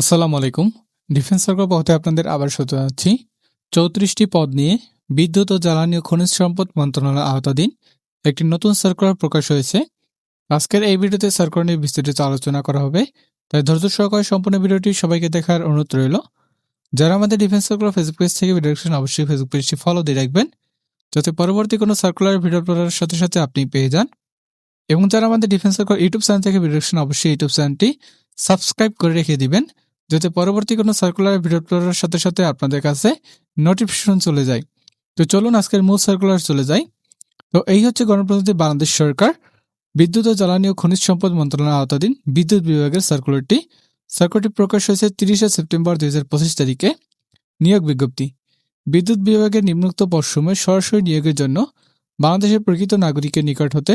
আসসালামু আলাইকুম। Defence circle পথে আপনাদের আবার স্বাগত জানাচ্ছি। চৌত্রিশটি পদ নিয়ে বিদ্যুৎ ও জ্বালানি ও খনিজ সম্পদ মন্ত্রণালয়ের আওতাধীন একটি নতুন সার্কুলার প্রকাশ হয়েছে। আজকের এই ভিডিওতে সার্কুলার নিয়ে বিস্তারিত আলোচনা করা হবে। তাই ধৈর্য সহকারে সম্পূর্ণ ভিডিওটি সবাইকে দেখার অনুরোধ রইল। যারা আমাদের ডিফেন্স সার্কুলার ফেসবুক পেজ থেকে ভিডিও দেখছেন, অবশ্যই ফেসবুক পেজটি ফলো দিয়ে রাখবেন। যাতে পরবর্তী কোনো সার্কুলার ভিডিও আপলোডের সাথে সাথে আপনি পেয়ে যান। এবং যারা আমাদের ডিফেন্স সার্কুলার ইউটিউব চ্যানেল থেকে ভিডিও দেখছেন, অবশ্যই ইউটিউব চ্যানেলটি সাবস্ক্রাইব করে রেখে দিবেন। যাতে পরবর্তী কোনো সার্কুলার ভিডিও আপলোডের সাথে সাথে আপনাদের কাছে নোটিফিকেশন চলে যায়। তো চলুন আজকের মূল সার্কুলার চলে যাই। তো এই হচ্ছে গণপ্রজাতন্ত্রী বাংলাদেশ সরকার, বিদ্যুৎ ও জ্বালানি ও খনিজ সম্পদ মন্ত্রণালয়ের আওতাধীন বিদ্যুৎ বিভাগের সার্কুলারটি সার্কুলারটি প্রকাশ হয়েছে তিরিশে সেপ্টেম্বর দুই হাজার পঁচিশ তারিখে। নিয়োগ বিজ্ঞপ্তি। বিদ্যুৎ বিভাগের নিম্নোক্ত পশ্চিমে সরাসরি নিয়োগের জন্য বাংলাদেশের প্রকৃত নাগরিকের নিকট হতে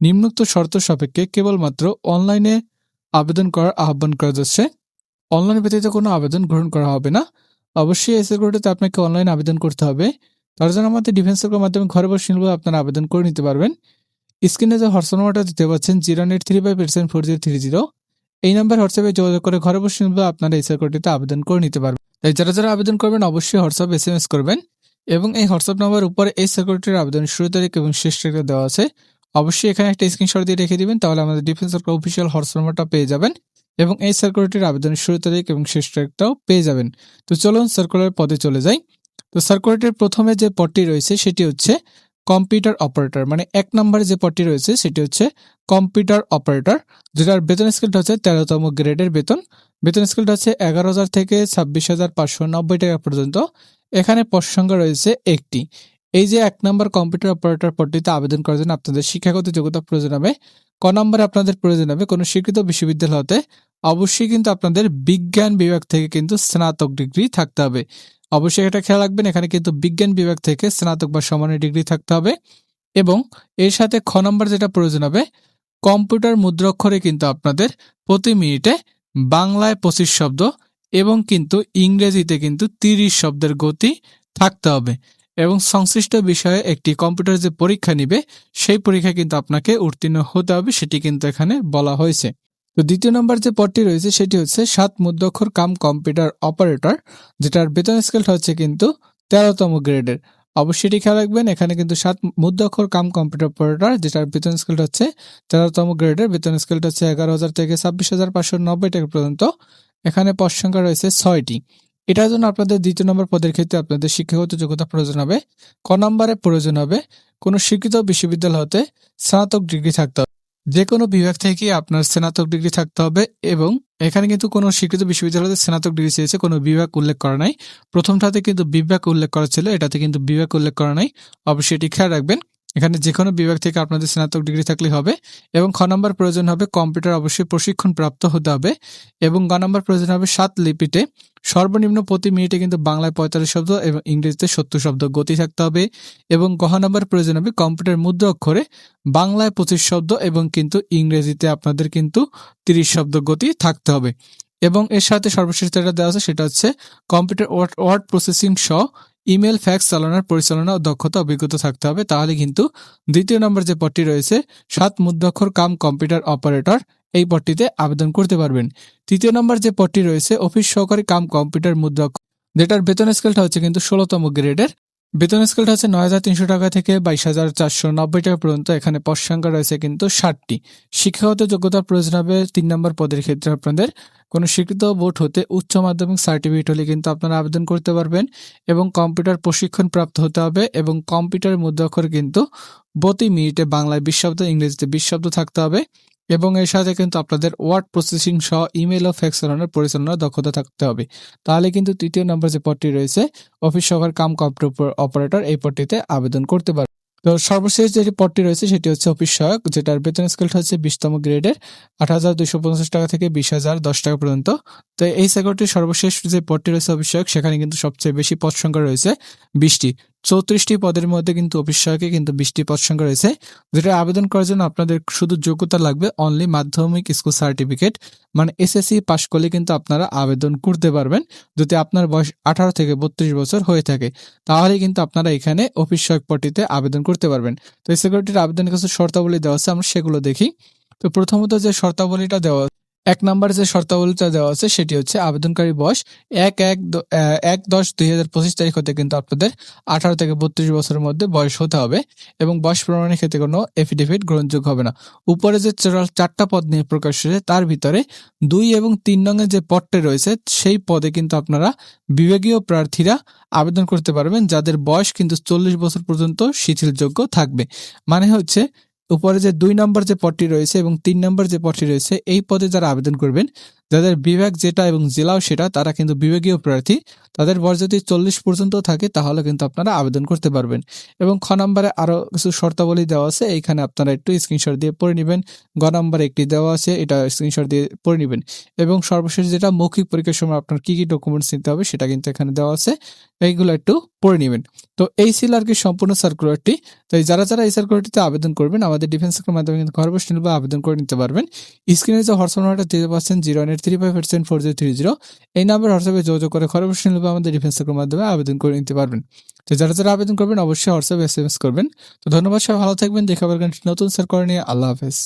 নিম্নোক্ত শর্ত সাপেক্ষে কেবলমাত্র অনলাইনে আবেদন করার আহ্বান করা যাচ্ছে। অনলাইন ব্যতীত কোনো আবেদন গ্রহণ করা হবে না। অবশ্যই এই সার্কুলারটিতে আপনাকে অনলাইন আবেদন করতে হবে। তার জন্য আমাদের ডিফেন্স সার্কুলার মাধ্যমে ঘরে বসে নিলে আপনারা আবেদন করে নিতে পারবেন। স্ক্রিনে যে হোয়াটসঅ্যাপ নাম্বারটা দিতে পারছেন zero eight three five eight seven four zero three zero এই নাম্বার হোয়াটসঅ্যাপে যোগাযোগ করে ঘরে বসে নিলে আপনারা এই সার্কুলারটিতে আবেদন করে নিতে পারবেন। তাই যারা যারা আবেদন করবেন, অবশ্যই হোয়াটসঅ্যাপ এস এম এস করবেন এবং এই হোয়াটসঅ্যাপ নাম্বার উপরে এই সার্কুলারটির আবেদন শুরু তারিখ এবং শেষ তারিখ দেওয়া আছে। অবশ্যই এখানে একটা স্ক্রিনশট দিয়ে রেখে দিবেন, তাহলে আমাদের ডিফেন্স সার্কুলার অফিসিয়াল হোয়াটসঅ্যাপ নাম্বারটা পেয়ে যাবেন। এবং এই সার্কুলারটির আবেদনের শুরু তারিখ এবং শেষ তারিখটাও পেয়ে যাবেন। তো চলুন সার্কুলার পদে চলে যাই। তো সার্কুলারটির প্রথমে যে পদটি রয়েছে সেটি হচ্ছে কম্পিউটার অপারেটর মানে এক নম্বরে যে পদটি রয়েছে সেটি হচ্ছে কম্পিউটার অপারেটর যেটার বেতন স্কেলটা হচ্ছে তেরোতম গ্রেডের বেতন। বেতন স্কেলটা হচ্ছে এগারো হাজার থেকে ছাব্বিশ হাজার পাঁচশো নব্বই টাকা পর্যন্ত। এখানে পদ সংখ্যা রয়েছে একটি। এই যে এক নম্বর কম্পিউটার অপারেটর পদটিতে আবেদন করার জন্য আপনাদের শিক্ষাগত যোগ্যতা প্রয়োজন হবে। ক নম্বরে আপনাদের প্রয়োজন হবে কোনো স্বীকৃত বিশ্ববিদ্যালয় হতে। অবশ্যই কিন্তু আপনাদের বিজ্ঞান বিভাগ থেকে কিন্তু স্নাতক ডিগ্রি থাকতে হবে। অবশ্যই এটা খেয়াল রাখবেন, এখানে কিন্তু বিজ্ঞান বিভাগ থেকে স্নাতক বা সমানের ডিগ্রি থাকতে হবে। এবং এর সাথে খ নম্বর যেটা প্রয়োজন হবে, কম্পিউটার মুদ্রাক্ষরে কিন্তু আপনাদের প্রতি মিনিটে বাংলায় পঁচিশ শব্দ এবং কিন্তু ইংরেজিতে কিন্তু তিরিশ শব্দের গতি থাকতে হবে। এবং সংশ্লিষ্ট বিষয়ে একটি কম্পিউটার যে পরীক্ষা নিবে, সেই পরীক্ষা কিন্তু আপনাকে উত্তীর্ণ হতে হবে, সেটি কিন্তু এখানে বলা হয়েছে। তো দ্বিতীয় নম্বর যে পদটি রয়েছে, সেটি হচ্ছে সাত মুদ্রাক্ষর কাম কম্পিউটার অপারেটর, যেটার বেতন স্কেলটা হচ্ছে কিন্তু তেরোতম গ্রেডের। অবশ্যই খেয়াল রাখবেন, এখানে কিন্তু সাত মুদ্রাক্ষর কাম কম্পিউটার অপারেটর, যেটার বেতন স্কেলটা হচ্ছে তেরোতম গ্রেডের, বেতন স্কেলটা হচ্ছে এগারো হাজার থেকে ছাব্বিশ হাজার পাঁচশো নব্বই টাকা পর্যন্ত। এখানে পদ সংখ্যা রয়েছে ছয়টি। এটার জন্য আপনাদের দ্বিতীয় নম্বর পদের ক্ষেত্রে আপনাদের শিক্ষাগত যোগ্যতা প্রয়োজন হবে। ক নম্বরে প্রয়োজন হবে, কোনো শিক্ষিত বিশ্ববিদ্যালয় হতে স্নাতক ডিগ্রি থাকতে হবে। যে কোনো বিভাগ থেকে আপনার স্নাতক ডিগ্রি থাকতে হবে এবং এখানে কিন্তু কোনো স্বীকৃত বিশ্ববিদ্যালয়তে স্নাতক ডিগ্রি চেয়েছে, কোনো বিভাগ উল্লেখ করা নাই। প্রথমটাতে কিন্তু বিভাগ উল্লেখ করা ছিল, এটাতে কিন্তু বিভাগ উল্লেখ করা নাই। অবশ্যই এটি খেয়াল রাখবেন। এখানে যে কোনো বিভাগ থেকে আপনাদের স্নাতক ডিগ্রি থাকলে হবে এবং খ নম্বর প্রয়োজন হবে কম্পিউটার অবশ্যই প্রশিক্ষণ প্রাপ্ত হতে হবে এবং গ নম্বর প্রয়োজন হবে সাত লিপিতে। সর্বনিম্ন প্রতি মিনিটে কিন্তু বাংলায় পঁয়তাল্লিশ শব্দ এবং ইংরেজিতে সত্তর শব্দ গতি থাকতে হবে এবং গহ নম্বর প্রয়োজন হবে কম্পিউটার মুদ্রা অক্ষরে বাংলায় পঁচিশ শব্দ এবং কিন্তু ইংরেজিতে আপনাদের কিন্তু তিরিশ শব্দ গতি থাকতে হবে। এবং এর সাথে সর্বশেষ যেটা দেওয়া আছে সেটা হচ্ছে কম্পিউটার ওয়ার্ড প্রসেসিং সহ ইমেল, ফ্যাক্স, চালানোর পরিচালনা ও দক্ষতা অভিজ্ঞতা থাকতে হবে। তাহলে কিন্তু দ্বিতীয় নম্বর যে পদটি রয়েছে, সাত মুদ্রাক্ষর কাম কম্পিউটার অপারেটর, এই পদটিতে আবেদন করতে পারবেন। তৃতীয় নম্বর যে পদটি রয়েছে, অফিস সহকারী কাম কম্পিউটার মুদ্রাক্ষর, যেটার বেতন স্কেলটা হচ্ছে কিন্তু ষোলোতম গ্রেডের। বেতন স্কেলটা হচ্ছে নয় হাজার তিনশো টাকা থেকে বাইশ হাজার চারশো নব্বই টাকা পর্যন্ত। এখানে পদ সংখ্যা রয়েছে কিন্তু ষাটটি। শিক্ষাগত যোগ্যতার প্রয়োজন হবে তিন নম্বর পদের ক্ষেত্রে আপনাদের। কোনো স্বীকৃত বোর্ড হতে উচ্চ মাধ্যমিক সার্টিফিকেট হলে কিন্তু আপনারা আবেদন করতে পারবেন এবং কম্পিউটার প্রশিক্ষণ প্রাপ্ত হতে হবে এবং কম্পিউটার মুদ্রাক্ষর কিন্তু প্রতি মিনিটে বাংলায় বিশ শব্দ, ইংরেজিতে বিশ শব্দ থাকতে হবে। এবং এর সাথে কিন্তু আপনাদের ওয়ার্ড প্রসেসিং সহ ইমেল ও ফ্যাক্স চালানোর পরিচালনার দক্ষতা থাকতে হবে। তাহলে কিন্তু তৃতীয় নম্বর যে পদটি রয়েছে, অফিস সহকার কাম কম্পিউটার অপারেটর এই পদটিতে আবেদন করতে পারবে। তো সর্বশেষ যে পদটি রয়েছে, সেটি হচ্ছে অফিস সহায়ক, যেটার বেতন স্কেলটা হচ্ছে বিশতম গ্রেডের আট হাজার দুইশো পঞ্চাশ টাকা থেকে বিশ হাজার দশ টাকা পর্যন্ত। তো এই সেক্টরটির সর্বশেষ যে পদটি রয়েছে অফিস সহায়ক, সেখানে কিন্তু সবচেয়ে বেশি পদ সংখ্যা রয়েছে বিশটি। চৌত্রিশটি পদের মধ্যে কিন্তু সহায়কে কিন্তু বিশটি পদ সংখ্যা রয়েছে, যেটা আবেদন করার জন্য আপনাদের শুধু যোগ্যতা লাগবে অনলি মাধ্যমিক স্কুল সার্টিফিকেট মানে এসএসসি পাশ করলে কিন্তু আপনারা আবেদন করতে পারবেন, যদি আপনার বয়স আঠারো থেকে বত্রিশ বছর হয়ে থাকে। তাহলে কিন্তু আপনারা এখানে অফিস সহায়ক পদটিতে আবেদন করতে পারবেন। তো সিকিউরিটির আবেদনের কিছু শর্তাবলী দেওয়া আছে, আমরা সেগুলো দেখি। তো প্রথমত যে শর্তাবলীটা দেওয়া এক নাম্বার যে শর্তাবলীটা দেওয়া আছে সেটি হচ্ছে আবেদনকারী বয়স এক এক এক দশ দুই হাজার পঁচিশ তারিখ হতে কিন্তু আপনাদের আঠারো থেকে বত্রিশ বছরের মধ্যে বয়স হতে হবে এবং বয়স প্রমাণের ক্ষেত্রে কোনো এফিডেভিট গ্রহণযোগ্য হবে না। উপরে যে চার- চারটা পদ নিয়ে প্রকাশ হয়েছে, তার ভিতরে দুই এবং তিন রঙের যে পদটা রয়েছে, সেই পদে কিন্তু আপনারা বিভাগীয় প্রার্থীরা আবেদন করতে পারবেন, যাদের বয়স কিন্তু চল্লিশ বছর পর্যন্ত শিথিলযোগ্য থাকবে। মানে হচ্ছে উপরে যে দুই নম্বর যে পদটি রয়েছে এবং তিন নম্বর যে পদটি রয়েছে, এই পদে যারা আবেদন করবেন যাদের বিভাগ যেটা এবং জেলাও সেটা, তারা কিন্তু বিভাগীয় প্রার্থী। তাদের বয়স যদি চল্লিশ পর্যন্ত থাকে, তাহলে কিন্তু আপনারা আবেদন করতে পারবেন। এবং খ নম্বরে আরও কিছু শর্তাবলী দেওয়া আছে, এইখানে আপনারা একটু স্ক্রিনশট দিয়ে পড়ে নেবেন। গ নম্বরে একটি দেওয়া আছে, এটা স্ক্রিনশট দিয়ে পড়ে নেবেন। এবং সর্বশেষ যেটা, মৌখিক পরীক্ষার সময় আপনার কী কী ডকুমেন্টস নিতে হবে, সেটা কিন্তু এখানে দেওয়া আছে। এইগুলো একটু পড়ে নেবেন। তো এই ছিল আর কি সম্পূর্ণ সার্কুলারটি তো এই যারা যারা এই সার্কুলারটিতে আবেদন করবেন, আমাদের ডিফেন্স মাধ্যমে কিন্তু ঘর বসে আবেদন করে নিতে পারবেন। স্ক্রিনে যে হোয়াটসঅ্যাপ নাম্বারটা দিতে পারছেন zero three five eight four zero three zero এই নাম্বার হোয়াটসঅ্যাপে যোগাযোগ করে ঘরে বসে আমাদের ডিফেন্স সেক্টরের মাধ্যমে আবেদন করে নিতে পারবেন। তো যারা যারা আবেদন করবেন, অবশ্যই হোয়াটসঅ্যাপে এস করবেন। তো ধন্যবাদ, সবাই ভালো থাকবেন, দেখা পারবেন নতুন সরকার নিয়ে। আল্লাহ হাফেজ।